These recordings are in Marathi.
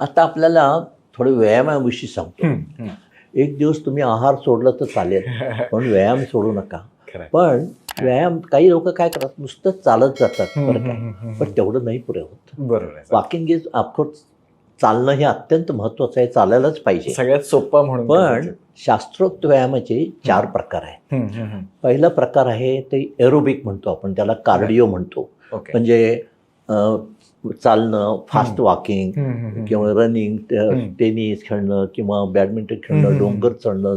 आता आपल्याला थोडं व्यायामाविषयी सांगतो. एक दिवस तुम्ही आहार सोडला तर चालेल पण व्यायाम सोडू नका. पण व्यायाम काही लोक काय करतात नुसतं चालत जातात बरं काय पण तेवढं नाही पुरे होत. बरोबर वॉकिंग इज ऑफकोर्स चालणं हे अत्यंत महत्वाचं आहे चालायलाच पाहिजे. सगळ्यात सोपा म्हणून पण शास्त्रोक्त व्यायामाचे चार प्रकार आहेत. पहिला प्रकार आहे ते एरोबिक म्हणतो आपण त्याला कार्डिओ म्हणतो. म्हणजे चालणं फास्ट वॉकिंग. किंवा रनिंग. टेनिस खेळणं किंवा बॅडमिंटन खेळणं. डोंगर चढणं.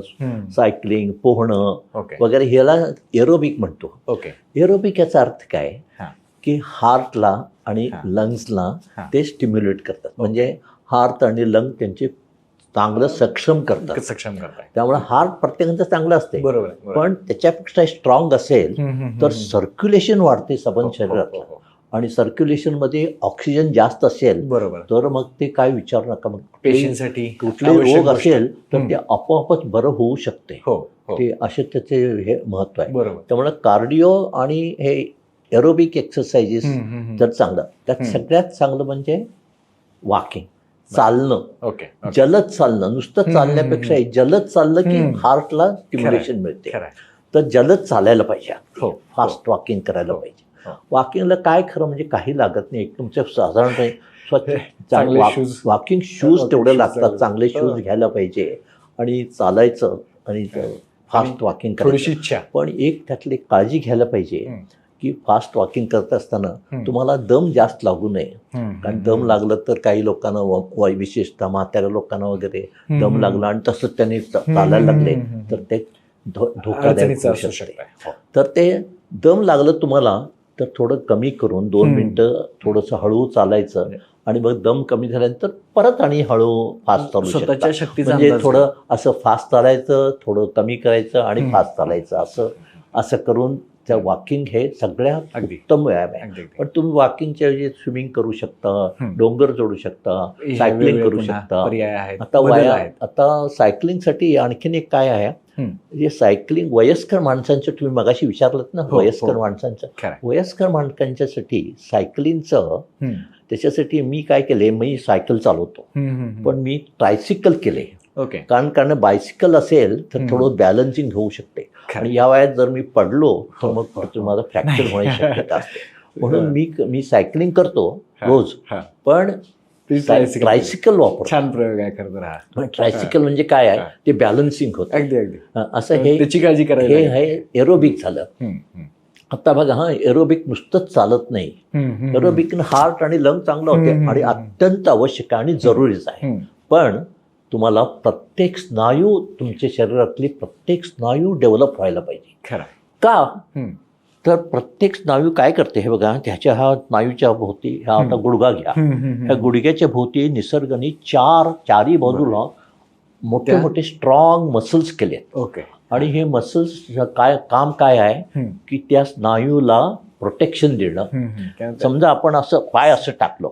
सायकलिंग पोहणं वगैरे ह्याला एरोबिक म्हणतो ओके एरोबिक याचा अर्थ काय. की हार्टला आणि. लंग्सला. ते स्टिम्युलेट करतात म्हणजे हार्ट आणि लंग त्यांचे चांगलं सक्षम करतात सक्षम करताय त्यामुळे हार्ट प्रत्येकाचं चांगलं असते बरोबर. पण त्याच्यापेक्षा स्ट्रॉंग असेल तर. सर्क्युलेशन वाढते सबन हो, शरीरात हो, हो. आणि सर्क्युलेशनमध्ये ऑक्सिजन जास्त असेल बरोबर तर मग ते काय विचारू नका मग पेशंटसाठी कुठले रोग. असेल तर. ते आपोआपच बरं होऊ शकते हो हो ते असे त्याचे हे महत्त्व आहे बरोबर त्यामुळे कार्डिओ आणि हे एरोबिक एक्सरसाइजेस. तर चांगलं त्यात. सगळ्यात चांगलं म्हणजे वॉकिंग चालणं ओके. जलद चालणं नुसतं चालण्यापेक्षा जलद चाललं की. हार्टला स्टिम्युलेशन मिळते. तर जलद चालायला पाहिजे हो फास्ट वॉकिंग करायला हो. पाहिजे हो. वॉकिंगला काय खरं म्हणजे काही लागत नाही एक तुमच्या साधारणपणे स्वच्छ. वॉकिंग शूज तेवढे लागतात. चांगले हो. शूज घ्यायला पाहिजे आणि चालायचं आणि फास्ट वॉकिंग करायचं इच्छा पण एक त्यातली काळजी घ्यायला पाहिजे. की फास्ट वॉकिंग करत असताना. तुम्हाला दम जास्त लागू नये कारण दम लागलं तर काही लोकांना विशेषतः म्हाताऱ्या लोकांना वगैरे दम. लागला आणि तसंच त्यांनी चालायला लागले तर ते धोकादायक. हो. तर ते दम लागलं तुम्हाला तर थोडं कमी करून दोन. मिनटं थोडंसं हळू चालायचं आणि मग दम कमी झाल्यानंतर परत आणि हळू फास्ट चालू स्वतःच्या शकता म्हणजे थोडं असं फास्ट चालायचं थोडं कमी करायचं आणि. फास्ट चालायचं असं असं करून त्या वॉकिंग हे सगळ्यात. उत्तम व्यायाम आहे. पण तुम्ही वॉकिंगच्या ऐवजी स्विमिंग करू शकता. डोंगर चढू शकता सायकलिंग करू शकता आता वया. आता सायकलिंगसाठी आणखीन एक काय आहे. जे सायकलिंग वयस्कर माणसांचं तुम्ही मगाशी विचारलं ना हो, वयस्कर हो. माणसांचं. वयस्कर माणसांच्यासाठी सायकलिंगचं. त्याच्यासाठी मी काय केले मी सायकल चालवतो. पण मी ट्रायसिकल केले ओके कारण कारण बायसिकल असेल तर. थोडं बॅलन्सिंग होऊ शकते. आणि या वयात जर मी पडलो तर हो, मग हो, माझं फ्रॅक्चर होण्याची शक्यता असते म्हणून. मी मी सायकलिंग करतो रोज. पण. ट्रायसिकल वापरतो छान प्रयोग आहे खरं तर ट्रायसिकल म्हणजे काय आहे. ते बॅलन्सिंग होतं अगदी अगदी असं हे त्याची काळजी करायला हे. आहे एरोबिक झालं. आता बघा हा एरोबिक नुसतंच चालत नाही एरोबिक हार्ट आणि लंग चांगलं होते आणि. अत्यंत आवश्यक आणि जरुरीच आहे. पण तुम्हाला प्रत्येक स्नायू तुमच्या शरीरातली प्रत्येक स्नायू डेव्हलप व्हायला पाहिजे. खरं. का. तर प्रत्येक स्नायू काय करते हे बघा त्याच्या ह्या स्नायूच्या भोवती ह्या आता. गुडघा घ्या. ह्या गुडघ्याच्या भोवती निसर्गाने चार चारी बाजूला मोठे मोठे स्ट्रॉंग मसल्स केलेत. ओके. आणि हे मसल्स काय काम काय आहे? की त्या स्नायूला प्रोटेक्शन देणं. समजा आपण असं पाय असं टाकलं.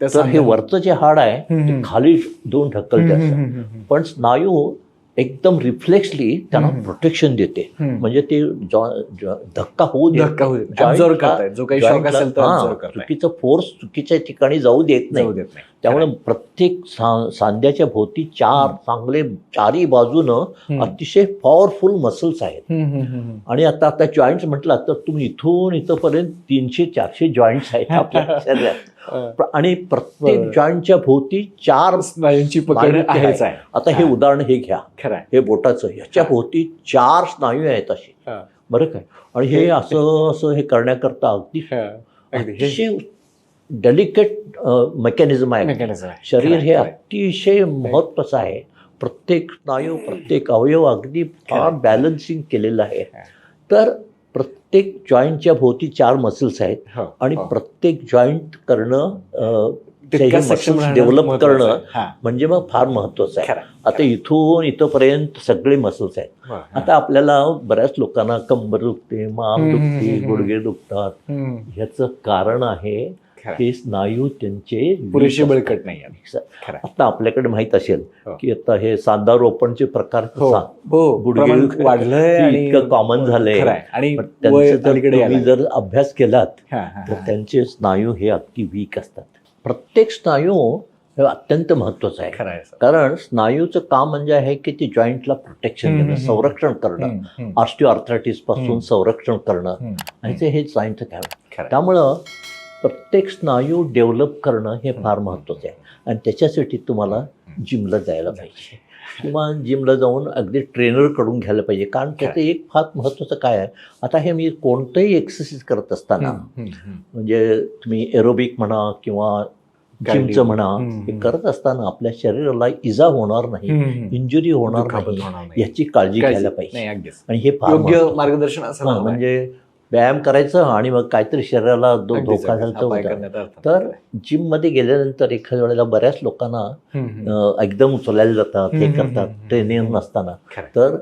तर हे वरचं जे हाड आहे. खाली दोन ढकलते. पण स्नायू एकदम रिफ्लेक्सली त्यांना. प्रोटेक्शन देते. म्हणजे ते धक्का होऊ चुकीचं फोर्स चुकीच्या ठिकाणी जाऊ देत नाही. त्यामुळे प्रत्येक सांध्याच्या भोवती चार चांगले चारी बाजूनं. अतिशय पॉवरफुल मसल्स आहेत. आणि आता आता जॉईंट्स म्हटलं तर तुम्ही इथून इथपर्यंत तीनशे चारशे जॉईंट्स आहेत आपल्या शरीरात. आणि प्रत्येक. जॉईंटच्या भोवती चार स्नायूंची पकड स्नायू ते आहेच आहे. आता हे. उदाहरण हे घ्या खरं. हे बोटाचं ह्याच्या भोवती चार स्नायू आहेत हा. बरं काय आणि हे असं असं हे करण्याकरता अगदी डेलिकेट मेकॅनिझम आहे. शरीर हे. अतिशय महत्वाचं आहे प्रत्येक स्नायू प्रत्येक अवयव अगदी फार. बॅलन्सिंग केलेलं आहे. तर प्रत्येक जॉईंटच्या भोवती चार मसल्स आहेत हो, आणि हो. प्रत्येक जॉईंट करणं डेव्हलप करणं. म्हणजे मग फार महत्वाचं आहे. आता इथून इथंपर्यंत सगळे मसल्स आहेत. आता आपल्याला बऱ्याच लोकांना कंबर दुखते हम्म, दुखते. गुडघे दुखतात. ह्याचं कारण आहे हे स्नायू त्यांचे पुरेसे बळकट नाही. आता आपल्याकडे माहीत असेल हो. की आता हे सांधा रोपणचे प्रकार हो हो इतकं common झालंय. आणि त्यांचे जर अभ्यास केलात तर. त्यांचे स्नायू हे अगदी वीक असतात प्रत्येक स्नायू हे अत्यंत महत्त्वाचं आहे कारण स्नायूचं काम म्हणजे आहे की ते जॉईंटला प्रोटेक्शन देणं संरक्षण करणं हम्म. ऑस्टिओआर्थरायटिसपासून. संरक्षण करणं. आणि ते हे. खरं आहे. त्यामुळं प्रत्येक स्नायू डेव्हलप करणं हे फार. महत्त्वाचं आहे आणि त्याच्यासाठी तुम्हाला जिमला जायला पाहिजे किंवा जिमला जाऊन अगदी ट्रेनरकडून घ्यायला पाहिजे कारण त्याचं एक फार महत्त्वाचं काय आहे आता हे मी कोणतंही एक्सरसाइज करत असताना. म्हणजे तुम्ही एरोबिक म्हणा किंवा. जिमचं म्हणा. हे करत असताना आपल्या शरीराला इजा होणार नाही. इंजुरी होणार नाही. याची काळजी घ्यायला पाहिजे आणि हे फार. मार्गदर्शन आहे. म्हणजे व्यायाम करायचं आणि मग काहीतरी शरीराला दो- धोका. झाला. तर जिममध्ये गेल्यानंतर एखाद्या वेळेला बऱ्याच लोकांना एकदम उचलायला जातात हे करतात. ट्रेनिंग नसताना. तर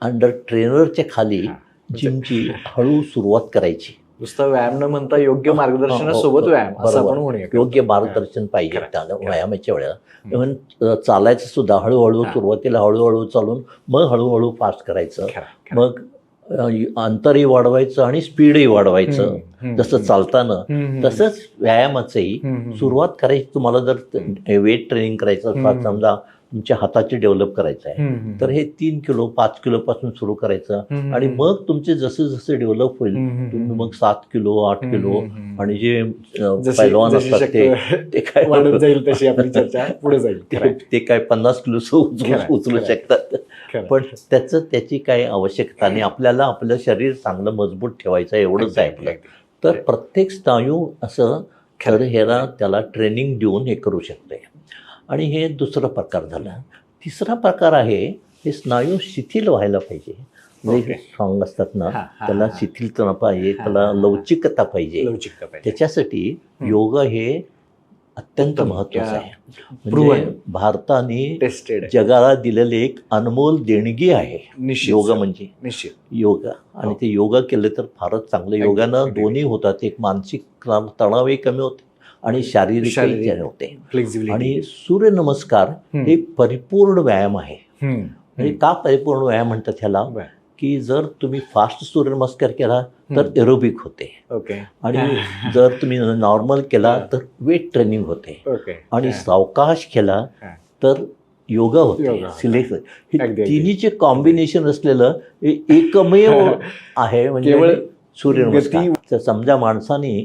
अंडर ट्रेनरच्या खाली हां. म्हणजे जिमची हळू सुरुवात करायची नुसतं व्यायाम न म्हणता योग्य हो, मार्गदर्शनासोबत हो, व्यायाम असं बरोबर. आपण म्हणूया योग्य मार्गदर्शन पाहिजे त्याला. व्यायामाच्या वेळेला इव्हन चालायचं सुद्धा हळूहळू हां. सुरुवातीला हळूहळू चालून मग हळूहळू फास्ट करायचं. मग अंतरही वाढवायचं आणि स्पीडही वाढवायचं जसं. चालताना. तसंच व्यायामाचंही. सुरुवात करायची तुम्हाला जर वेट ट्रेनिंग करायचं. समजा तुमच्या हाताची डेव्हलप करायचं आहे. तर हे तीन किलो पाच किलो पासून सुरू करायचं आणि. मग तुमचे जसे जसे डेव्हलप होईल तुम्ही. मग सात किलो आठ किलो. आणि जे पैलवान असतात ते काय वाढत जाईल तशी आपली चर्चा पुढे जाईल. ते- काय पन्नास किलो उचलू. शकतात. पण त्याचं त्याची काही आवश्यकता नाही आपल्याला आपलं शरीर चांगलं मजबूत ठेवायचं एवढंच आहे आपलं. तर प्रत्येक स्नायू असं खरं. तर ह्याला त्याला ट्रेनिंग देऊन हे करू शकते आणि हे दुसरा प्रकार झाला तिसरा प्रकार आहे हे स्नायू शिथिल व्हायला पाहिजे म्हणजे. स्ट्रॉंग असतात ना त्याला. शिथिलता पाहिजे त्याला. लवचिकता पाहिजे त्याच्यासाठी. योग हे अत्यंत. महत्वाचं आहे. म्हणजे भारताने टेस्टेड जगाला दिलेली एक अनमोल देणगी आहे. योग. म्हणजे. निश्चित. योगा. आणि हो. ते योगा केलं तर फारच चांगलं. योगानं. दोन्ही होतात. एक मानसिक तणाव- तणावही कमी होते आणि शारीरिक. होते. आणि सूर्यनमस्कार हे परिपूर्ण व्यायाम आहे. म्हणजे का परिपूर्ण व्यायाम म्हणतात ह्याला? की जर तुम्ही फास्ट सूर्यनमस्कार केला तर. एरोबिक होते ओके आणि जर तुम्ही नॉर्मल केला तर वेट ट्रेनिंग होते ओके आणि सावकाश केला. तर योगा होते. सिलेक्ट हे. तिन्हीचे कॉम्बिनेशन असलेलं हे एकमेव आहे म्हणजे सूर्यनमस्कार तर समजा माणसाने.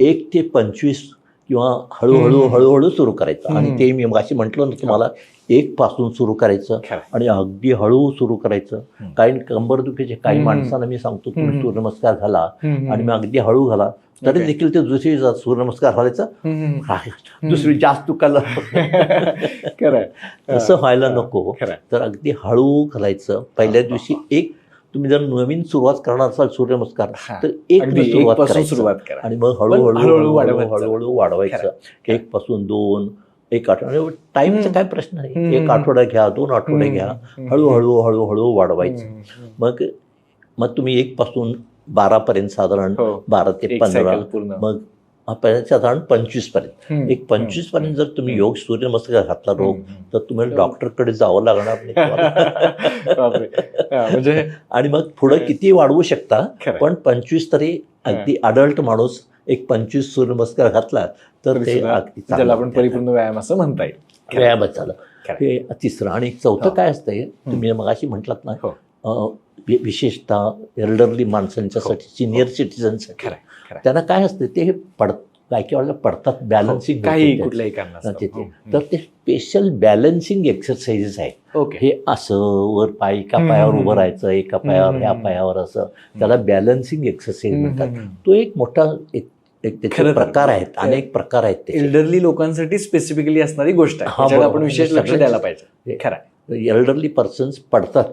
एक ते पंचवीस किंवा हळूहळू. हळूहळू सुरू करायचं आणि. ते मी अशी म्हटलं ना तुम्हाला एक पासून सुरू करायचं. आणि अगदी हळू सुरू करायचं. काही कंबरदुखीचे काही. माणसांना मी सांगतो तुम्ही. सूर्यनमस्कार घाला. आणि मग अगदी हळू घाला तरी. देखील ते दुसरी सूर्यनमस्कार घालायचं. दुसरी जास्त दुखायला. तसं व्हायला नको. तर अगदी हळू घालायचं पहिल्या दिवशी एक तुम्ही जर नवीन सुरुवात करणार असाल सूर्यनमस्कार. तर एक सुरुवात सुरुवात करा आणि मग हळूहळू हळूहळू वाढवायचं. एक पासून दोन एक आठवडा टाइमचा हम्म. काय प्रश्न नाही. एक आठवडा घ्या दोन आठवडे. घ्या. हळूहळू हळूहळू वाढवायचं. मग मग तुम्ही एक पासून बारा पर्यंत साधारण हो बारा ते पंधरा मग साधारण पंचवीसपर्यंत हम्म. एक पंचवीसपर्यंत जर तुम्ही योग सूर्यनमस्कार घातला रोग. तर तुम्हाला डॉक्टरकडे जावं लागणार नाही म्हणजे आणि मग पुढे किती वाढवू शकता. पण पंचवीस तरी अगदी अडल्ट माणूस एक पंचवीस सूर्यनमस्कार घातला तर ते आपण परिपूर्ण व्यायाम असं म्हणता येईल. व्यायामच झालं. हे तिसरं आणि चौथं हो. काय असतंय तुम्ही मगाशी म्हटलात ना हो. विशेषतः एल्डरली माणसांच्यासाठी सिनियर सिटीजनसाठी खरं, खरं. त्यांना काय असतं ते हे पड काय काय वेळेला पडतात बॅलन्सिंग हो, काही कुठल्याही हो. तर ते स्पेशल बॅलन्सिंग एक्सरसाइजेस आहेत ओके हे असं वर पाय एका पायावर उभं. राहायचं एका पायावर ह्या. पायावर असं त्याला बॅलन्सिंग एक्सरसाइज म्हणतात. तो एक मोठा एक. प्रकार आहेत अनेक प्रकार आहेत एल्डरली लोकांसाठी स्पेसिफिकली असणारी गोष्ट आहे हा. आपण विशेष हे लक्ष द्यायला पाहिजे खरं आहे. एल्डरली पर्सन्स पडतात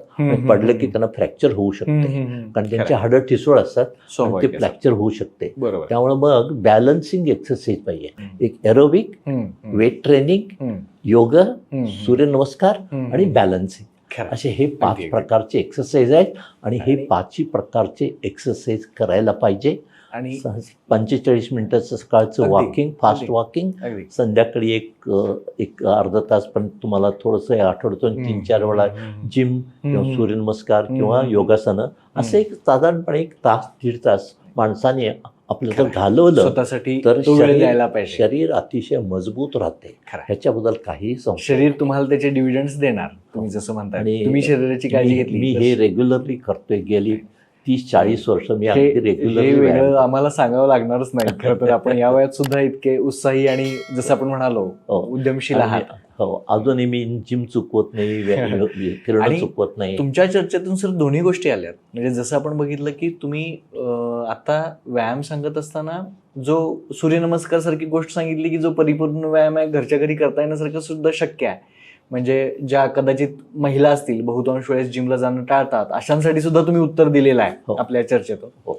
पडलं की. त्यांना फ्रॅक्चर होऊ शकते. कारण त्यांचे. हाडं ठिसूळ असतात ते. फ्रॅक्चर होऊ शकते त्यामुळे मग बॅलन्सिंग एक्सरसाइज पाहिजे. एक aerobic. Weight training yoga. Surya namaskar. आणि बॅलन्सिंग. असे हे पाच. प्रकारचे एक्सरसाइज आहेत आणि हे पाचही प्रकारचे एक्सरसाइज करायला पाहिजे आणि पंचेचाळीस मिनिटाचं सकाळचं वॉकिंग फास्ट. वॉकिंग संध्याकाळी एक एक अर्धा तास पण तुम्हाला थोडंसं आठवड्यातून तीन चार वेळा जिम किंवा. सूर्यनमस्कार किंवा. योगासनं असं एक साधारणपणे एक तास दीड तास माणसाने आपलं जर घालवलं स्वतःसाठी तर शरीर द्यायला पाहिजे. शरीर अतिशय मजबूत राहते. ह्याच्याबद्दल काही शरीर तुम्हाला त्याचे डिव्हिडंड देणार तुम्ही जसं म्हणताय. तुम्ही शरीराची काळजी घेतली मी हे रेग्युलरली करतोय. गेली तीस चाळीस वर्ष मी वेगळं आम्हाला सांगावं लागणारच नाही खरं तर आपण या वयात सुद्धा इतके उत्साही आणि जसं आपण म्हणालो हो. उद्यमशील आहात. हो अजूनही मी जिम चुकवत नाही आणि चुकवत नाही. तुमच्या चर्चेतून सर दोन्ही गोष्टी आल्यात. म्हणजे जसं आपण बघितलं की तुम्ही आता व्यायाम सांगत असताना जो सूर्यनमस्कार सारखी गोष्ट सांगितली की जो परिपूर्ण व्यायाम आहे घरच्या घरी करता येण्यासारखं सुद्धा शक्य आहे. म्हणजे ज्या कदाचित महिला असतील बहुतांश वेळेस जिमला जाणं टाळतात अशांसाठी सुद्धा तुम्ही उत्तर दिलेलं आहे हो. आपल्या चर्चेतून हो.